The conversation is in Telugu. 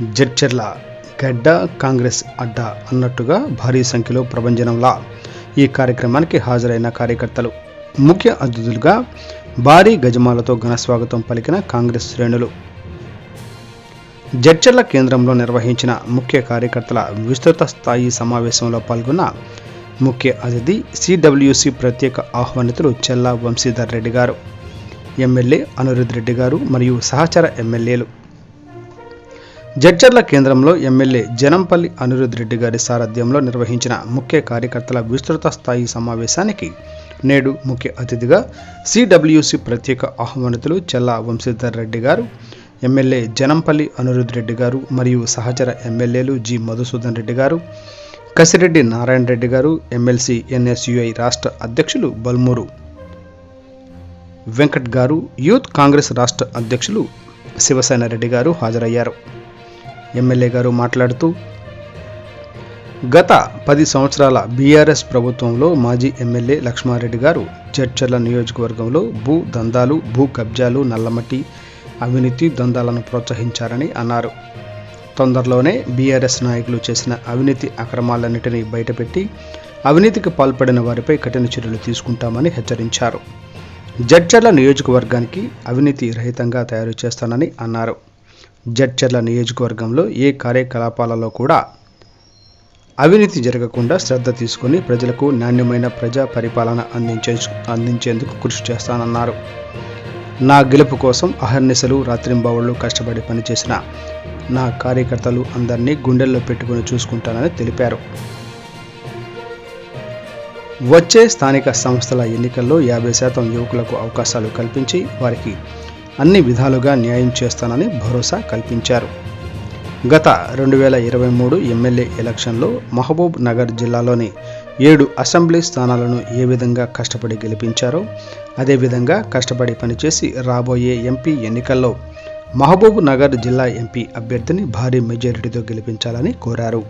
జడ్చర్ల గడ్డ కాంగ్రెస్ అడ్డా అన్నట్టుగా భారీ సంఖ్యలో ప్రభంజనంలా ఈ కార్యక్రమానికి హాజరైన కార్యకర్తలు. ముఖ్య అతిథులుగా భారీ గజమాలతో ఘనస్వాగతం పలికిన కాంగ్రెస్ శ్రేణులు. జడ్చర్ల కేంద్రంలో నిర్వహించిన ముఖ్య కార్యకర్తల విస్తృత స్థాయి సమావేశంలో పాల్గొన్న ముఖ్య అతిథి సిడబ్ల్యూసి ప్రత్యేక ఆహ్వానితులు చెల్లా వంశీధర్ రెడ్డి గారు ఎమ్మెల్యే అనురుద్ రెడ్డి గారు మరియు సహచర ఎమ్మెల్యేలు. జడ్చర్ల కేంద్రంలో ఎమ్మెల్యే జనంపల్లి అనిరుద్ రెడ్డి గారి సారథ్యంలో నిర్వహించిన ముఖ్య కార్యకర్తల విస్తృత స్థాయి సమావేశానికి నేడు ముఖ్య అతిథిగా సిడబ్ల్యూసి ప్రత్యేక ఆహ్వానితులు చెల్లా వంశీధర్ రెడ్డి గారు ఎమ్మెల్యే జనంపల్లి అనిరుద్ రెడ్డి గారు మరియు సహచర ఎమ్మెల్యేలు జి మధుసూదన్ రెడ్డి గారు కసిరెడ్డి నారాయణ రెడ్డి గారు ఎమ్మెల్సీ ఎన్ఎస్యుఐ రాష్ట్ర అధ్యక్షులు బల్మూరు వెంకట్ గారు యూత్ కాంగ్రెస్ రాష్ట్ర అధ్యక్షులు శివసేన రెడ్డి గారు హాజరయ్యారు. ఎమ్మెల్యే గారు మాట్లాడుతూ గత పది సంవత్సరాల బీఆర్ఎస్ ప్రభుత్వంలో మాజీ ఎమ్మెల్యే లక్ష్మారెడ్డి గారు చర్చల నియోజకవర్గంలో భూ దందాలు భూ కబ్జాలు నల్లమట్టి అవినీతి దందాలను ప్రోత్సహించారని అన్నారు. తొందరలోనే బీఆర్ఎస్ నాయకులు చేసిన అవినీతి అక్రమాలన్నింటినీ బయటపెట్టి అవినీతికి పాల్పడిన వారిపై కఠిన చర్యలు తీసుకుంటామని హెచ్చరించారు. జడ్చర్ల నియోజకవర్గానికి అవినీతి రహితంగా తయారు చేస్తానని అన్నారు. జడ్చర్ల నియోజకవర్గంలో ఏ కార్యకలాపాలలో కూడా అవినీతి జరగకుండా శ్రద్ధ తీసుకుని ప్రజలకు నాణ్యమైన ప్రజా పరిపాలన అందించే అందించేందుకు కృషి చేస్తానన్నారు. నా గెలుపు కోసం అహర్నిశలు రాత్రింబావుళ్ళు కష్టపడి పనిచేసిన నా కార్యకర్తలు అందరినీ గుండెల్లో పెట్టుకుని చూసుకుంటానని తెలిపారు. వచ్చే స్థానిక సంస్థల ఎన్నికల్లో యాభై శాతం యువకులకు అవకాశాలు కల్పించి వారికి అన్ని విధాలుగా న్యాయం చేస్తానని భరోసా కల్పించారు. గత రెండు వేల ఇరవై మూడు ఎమ్మెల్యే ఎలక్షన్లో మహబూబ్ నగర్ జిల్లాలోని ఏడు అసెంబ్లీ స్థానాలను ఏ విధంగా కష్టపడి గెలిపించారో అదేవిధంగా కష్టపడి పనిచేసి రాబోయే ఎంపీ ఎన్నికల్లో మహబూబ్ నగర్ జిల్లా ఎంపీ అభ్యర్థిని భారీ మెజారిటీతో గెలిపించాలని కోరారు.